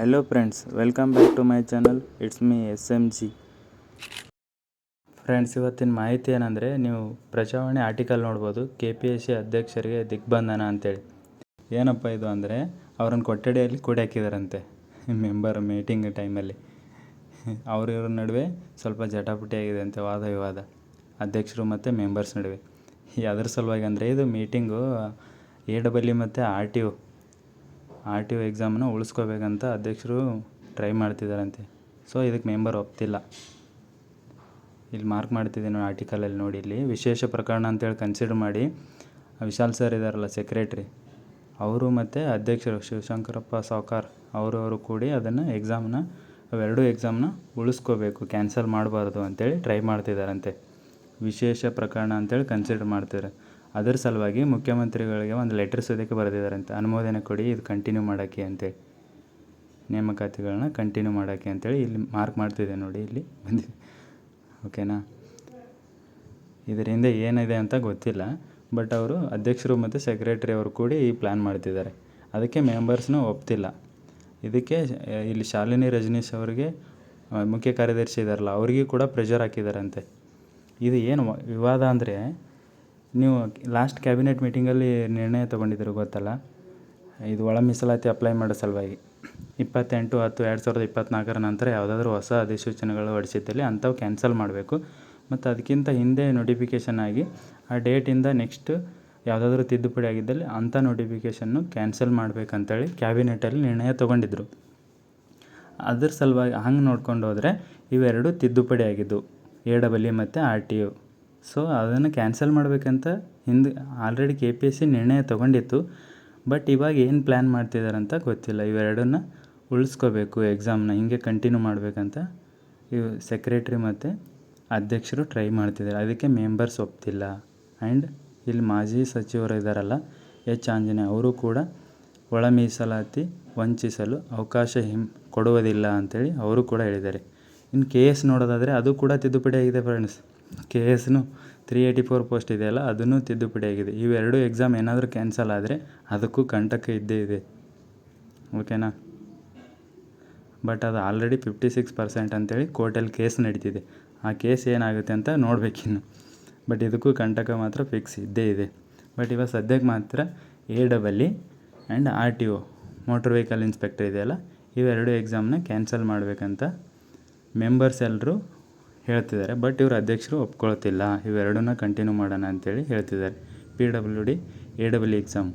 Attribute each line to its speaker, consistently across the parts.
Speaker 1: Hello friends welcome back to my channel it's me S M G friends ಇವತ್ತಿನ ಮಾಹಿತಿ ಏನಂದರೆ, ನೀವು Prajavani article ನೋಡ್ಬೋದು ಕೆ ಪಿ ಎಸ್ ಸಿ ಅಧ್ಯಕ್ಷರಿಗೆ ದಿಗ್ಬಂಧನ ಅಂತೇಳಿ. ಏನಪ್ಪ ಇದು ಅಂದರೆ, ಅವ್ರನ್ನ ಕೊಠಡಿಯಲ್ಲಿ ಕೂಡಿ ಹಾಕಿದಾರಂತೆ ಮೆಂಬರ್ ಮೀಟಿಂಗ್ ಟೈಮಲ್ಲಿ ಅವರಿವ್ರ ನಡುವೆ ಸ್ವಲ್ಪ ಜಟಾಪಟಿ ಆಗಿದೆ ಅಂತೆ ವಾದ ವಿವಾದ. ಅಧ್ಯಕ್ಷರು ಮತ್ತು ಮೆಂಬರ್ಸ್ ನಡುವೆ. ಅದ್ರ ಸಲುವಾಗಿ ಅಂದರೆ, ಇದು ಮೀಟಿಂಗು ಎ ಡಬಲ್ ಮತ್ತು R T O R T O ಎಕ್ಸಾಮನ್ನ ಉಳಿಸ್ಕೋಬೇಕಂತ ಅಧ್ಯಕ್ಷರು ಟ್ರೈ ಮಾಡ್ತಿದ್ದಾರಂತೆ. ಸೊ, ಇದಕ್ಕೆ ಮೆಂಬರ್ ಒಪ್ತಿಲ್ಲ. ಇಲ್ಲಿ ಮಾರ್ಕ್ ಮಾಡ್ತಿದ್ದೀನಿ ಆರ್ಟಿಕಲಲ್ಲಿ ನೋಡಿ ಇಲ್ಲಿ. ವಿಶೇಷ ಪ್ರಕರಣ ಅಂತೇಳಿ ಕನ್ಸಿಡರ್ ಮಾಡಿ. ವಿಶಾಲ್ ಸರ್ ಇದ್ದಾರಲ್ಲ ಸೆಕ್ರೆಟ್ರಿ ಅವರು ಮತ್ತು ಅಧ್ಯಕ್ಷರು, ಶಿವಶಂಕರಪ್ಪ ಸಾವ್ಕಾರ್ ಅವರವರು ಅವರು ಕೂಡಿ ಅದನ್ನು ಎಕ್ಸಾಮ್ನ ಅವೆರಡೂ ಎಕ್ಸಾಮ್ನ ಉಳಿಸ್ಕೋಬೇಕು ಕ್ಯಾನ್ಸಲ್ ಮಾಡಬಾರ್ದು ಅಂತೇಳಿ ಟ್ರೈ ಮಾಡ್ತಿದ್ದಾರಂತೆ. ವಿಶೇಷ ಪ್ರಕರಣ ಅಂತೇಳಿ ಕನ್ಸಿಡರ್ ಮಾಡ್ತಿದ್ದಾರೆ. ಅದರ ಸಲುವಾಗಿ ಮುಖ್ಯಮಂತ್ರಿಗಳಿಗೆ ಒಂದು ಲೆಟರ್ ಸದ್ಯಕ್ಕೆ ಬರೆದಿದ್ದಾರಂತೆ ಅನುಮೋದನೆ ಕೊಡಿ, ಇದು ಕಂಟಿನ್ಯೂ ಮಾಡೋಕ್ಕೆ ಅಂತೇಳಿ. ನೇಮಕಾತಿಗಳನ್ನ ಕಂಟಿನ್ಯೂ ಮಾಡೋಕ್ಕೆ ಅಂತೇಳಿ ಇಲ್ಲಿ ಮಾರ್ಕ್ ಮಾಡ್ತಿದೆ ನೋಡಿ ಇಲ್ಲಿ ಬಂದಿದೆ. ಓಕೆನಾ ಇದರಿಂದ ಏನಿದೆ ಅಂತ ಗೊತ್ತಿಲ್ಲ. ಬಟ್ ಅವರು ಅಧ್ಯಕ್ಷರು ಮತ್ತು ಸೆಕ್ರೆಟರಿ ಅವರು ಕೂಡಿ ಈ ಪ್ಲ್ಯಾನ್ ಮಾಡ್ತಿದ್ದಾರೆ. ಅದಕ್ಕೆ ಮೆಂಬರ್ಸ್ನೂ ಒಪ್ತಿಲ್ಲ. ಇದಕ್ಕೆ, ಇಲ್ಲಿ ಶಾಲಿನಿ ರಜನೀಶ್ ಅವರಿಗೆ ಮುಖ್ಯ ಕಾರ್ಯದರ್ಶಿ ಇದ್ದಾರಲ್ಲ ಅವರಿಗೆ ಕೂಡ ಪ್ರೆಷರ್ ಹಾಕಿದ್ದಾರಂತೆ ಇದು ಏನು ವಿವಾದ ಅಂದರೆ ನೀವು ಲಾಸ್ಟ್ ಕ್ಯಾಬಿನೆಟ್ ಮೀಟಿಂಗಲ್ಲಿ ನಿರ್ಣಯ ತೊಗೊಂಡಿದ್ದೀರಿ ಗೊತ್ತಲ್ಲ? ಇದು ಒಳ ಮೀಸಲಾತಿ ಅಪ್ಲೈ ಮಾಡೋ ಸಲುವಾಗಿ. ಇಪ್ಪತ್ತೆಂಟು, ಹತ್ತು, ಎರಡು ಸಾವಿರದ ಇಪ್ಪತ್ತ್ನಾಲ್ಕರ ನಂತರ ಯಾವುದಾದ್ರೂ ಹೊಸ ಅಧಿಸೂಚನೆಗಳು ಹೊರಡಿಸಿದ್ದಲ್ಲಿ ಅಂಥವು ಕ್ಯಾನ್ಸಲ್ ಮಾಡಬೇಕು. ಮತ್ತು ಅದಕ್ಕಿಂತ ಹಿಂದೆ ನೋಟಿಫಿಕೇಷನ್ ಆಗಿ ಆ ಡೇಟಿಂದ ನೆಕ್ಸ್ಟ್ ಯಾವುದಾದ್ರೂ ತಿದ್ದುಪಡಿ ಆಗಿದ್ದಲ್ಲಿ ಅಂಥ ನೋಟಿಫಿಕೇಷನ್ನು ಕ್ಯಾನ್ಸಲ್ ಮಾಡಬೇಕಂತೇಳಿ ಕ್ಯಾಬಿನೆಟಲ್ಲಿ ನಿರ್ಣಯ ತೊಗೊಂಡಿದ್ದರು ಅದ್ರ ಸಲುವಾಗಿ ಹಂಗೆ ನೋಡ್ಕೊಂಡು ಹೋದರೆ ಇವೆರಡು ತಿದ್ದುಪಡಿ ಆಗಿದ್ದು ಎ ಡಬಲ್ ಇ ಮತ್ತು ಆರ್ ಟಿ ಯು ಸೊ ಅದನ್ನು ಕ್ಯಾನ್ಸಲ್ ಮಾಡಬೇಕಂತ ಹಿಂದೆ already K P S C ನಿರ್ಣಯ ತೊಗೊಂಡಿತ್ತು. ಬಟ್ ಇವಾಗ ಏನು ಪ್ಲ್ಯಾನ್ ಮಾಡ್ತಿದ್ದಾರೆ ಅಂತ ಗೊತ್ತಿಲ್ಲ. ಇವೆರಡನ್ನ ಉಳಿಸ್ಕೋಬೇಕು ಎಕ್ಸಾಮ್ನ ಹಿಂಗೆ ಕಂಟಿನ್ಯೂ ಮಾಡಬೇಕಂತ ಇವು ಸೆಕ್ರೆಟ್ರಿ ಮತ್ತು ಅಧ್ಯಕ್ಷರು ಟ್ರೈ ಮಾಡ್ತಿದ್ದಾರೆ. ಅದಕ್ಕೆ ಮೆಂಬರ್ಸ್ ಒಪ್ತಿಲ್ಲ. ಆ್ಯಂಡ್ ಇಲ್ಲಿ ಮಾಜಿ ಸಚಿವರು ಇದ್ದಾರಲ್ಲ ಎಚ್ ಆಂಜನೇಯ, ಅವರು ಕೂಡ ಒಳ ಮೀಸಲಾತಿ ವಂಚಿಸಲು ಅವಕಾಶ ಹಿಂ ಕೊಡುವುದಿಲ್ಲ ಅಂತೇಳಿ ಅವರು ಕೂಡ ಹೇಳಿದ್ದಾರೆ. ಇನ್ನು ಕೆ ಎಸ್ ನೋಡೋದಾದರೆ ಅದು ಕೂಡ ತಿದ್ದುಪಡಿ ಆಗಿದೆ ಫ್ರೆಂಡ್ಸ್ ಕೆ ಎಸ್ನು ತ್ರೀ ಏಯ್ಟಿ ಫೋರ್ ಪೋಸ್ಟ್ ಇದೆಯಲ್ಲ ಅದನ್ನು ತಿದ್ದುಪಡಿ ಆಗಿದೆ. ಇವೆರಡು ಎಕ್ಸಾಮ್ ಏನಾದರೂ ಕ್ಯಾನ್ಸಲ್ ಆದರೆ ಅದಕ್ಕೂ ಕಂಟಕ ಇದ್ದೇ ಇದೆ. ಓಕೆನಾ ಬಟ್ ಅದು ಆಲ್ರೆಡಿ ಫಿಫ್ಟಿ ಸಿಕ್ಸ್ ಪರ್ಸೆಂಟ್ ಅಂತೇಳಿ ಕೋರ್ಟಲ್ಲಿ ಕೇಸ್ ನಡೀತಿದೆ. ಆ ಕೇಸ್ ಏನಾಗುತ್ತೆ ಅಂತ ನೋಡಬೇಕಿನ್ನು ಬಟ್ ಇದಕ್ಕೂ ಕಂಟಕ ಮಾತ್ರ ಫಿಕ್ಸ್ ಇದ್ದೇ ಇದೆ. ಬಟ್ ಇವಾಗ ಸದ್ಯಕ್ಕೆ ಮಾತ್ರ A double E and R T O motor vehicle inspector ಇದೆಯಲ್ಲ ಇವೆರಡು ಎಕ್ಸಾಮ್ನ ಕ್ಯಾನ್ಸಲ್ ಮಾಡಬೇಕಂತ ಮೆಂಬರ್ಸ್ ಎಲ್ಲರೂ ಹೇಳ್ತಿದ್ದಾರೆ. ಬಟ್ ಇವರು ಅಧ್ಯಕ್ಷರು ಒಪ್ಕೊಳ್ತಿಲ್ಲ. ಇವೆರಡನ್ನ ಕಂಟಿನ್ಯೂ ಮಾಡೋಣ ಅಂತೇಳಿ ಹೇಳ್ತಿದ್ದಾರೆ. P W D A W exam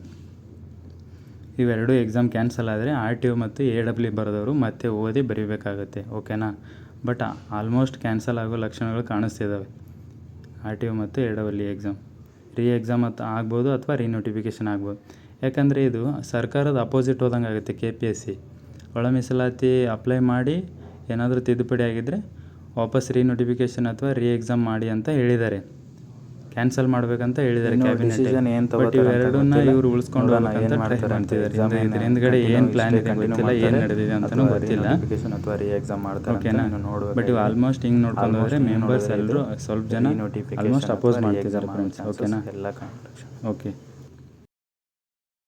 Speaker 1: ಇವೆರಡು ಎಕ್ಸಾಮ್ ಕ್ಯಾನ್ಸಲ್ ಆದರೆ ಆರ್ ಟಿ ಒ ಮತ್ತು ಎ ಡಬ್ಲ್ಯೂ ಬರೆದವರು ಮತ್ತೆ ಓದಿ ಬರೀಬೇಕಾಗುತ್ತೆ. ಓಕೆನಾ ಬಟ್ ಆಲ್ಮೋಸ್ಟ್ ಕ್ಯಾನ್ಸಲ್ ಆಗೋ ಲಕ್ಷಣಗಳು ಕಾಣಿಸ್ತಿದ್ದಾವೆ ಆರ್ ಟಿ ಒ ಮತ್ತು A W exam re exam ಅಂತ ಆಗ್ಬೋದು ಅಥವಾ ರೀ ನೋಟಿಫಿಕೇಷನ್ ಆಗ್ಬೋದು. ಯಾಕಂದರೆ ಇದು ಸರ್ಕಾರದ ಅಪೋಸಿಟ್ ಹೋದಂಗೆ ಆಗುತ್ತೆ ಕೆ ಪಿ ಎಸ್ ಸಿ ಒಳ ಮೀಸಲಾತಿ ಅಪ್ಲೈ ಮಾಡಿ ಏನಾದರೂ ತಿದ್ದುಪಡಿ ಆಗಿದ್ದರೆ ವಾಪಸ್ ರೀ ನೋಟಿಫಿಕೇಶನ್ ಅಥವಾ ರೀ ಎಕ್ಸಾಮ್ ಮಾಡಿ ಅಂತ ಹೇಳಿದ್ದಾರೆ. ಕ್ಯಾನ್ಸಲ್ ಮಾಡ್ಬೇಕಂತ ಹೇಳಿದ್ದಾರೆ ಕ್ಯಾಬಿನೆಟ್ ಬಟ್ ಇವೆರಡನ್ನ. ಇವ್ರು ಉಳಿಸ್ಕೊಂಡು ಹೋಗ್ಬೇಕಂತ ಟ್ರೈ ಮಾಡ್ತಿದ್ದಾರೆ. ಇದ್ರ ಹಿಂದ್ಗಡೆ ಏನು ಪ್ಲಾನ್ ಇದೆ ಗೊತ್ತಿಲ್ಲ ಏನು ನಡೆದಿದೆ ಅಂತಲೂ ಗೊತ್ತಿಲ್ಲ. ಓಕೆನಾ ಬಟ್ ಇವು ಆಲ್ಮೋಸ್ಟ್ ಹಿಂಗೆ ನೋಡ್ಕೊಂಡು ಹೋದರೆ ಮೆಂಬರ್ಸ್ ಎಲ್ಲರೂ ಸ್ವಲ್ಪ ಜನ ಆಲ್ಮೋಸ್ಟ್ ಅಪೋಸ್ ಮಾಡ್ತಿದ್ದಾರೆ ಫ್ರೆಂಡ್ಸ್ ಓಕೆನಾ ಓಕೆ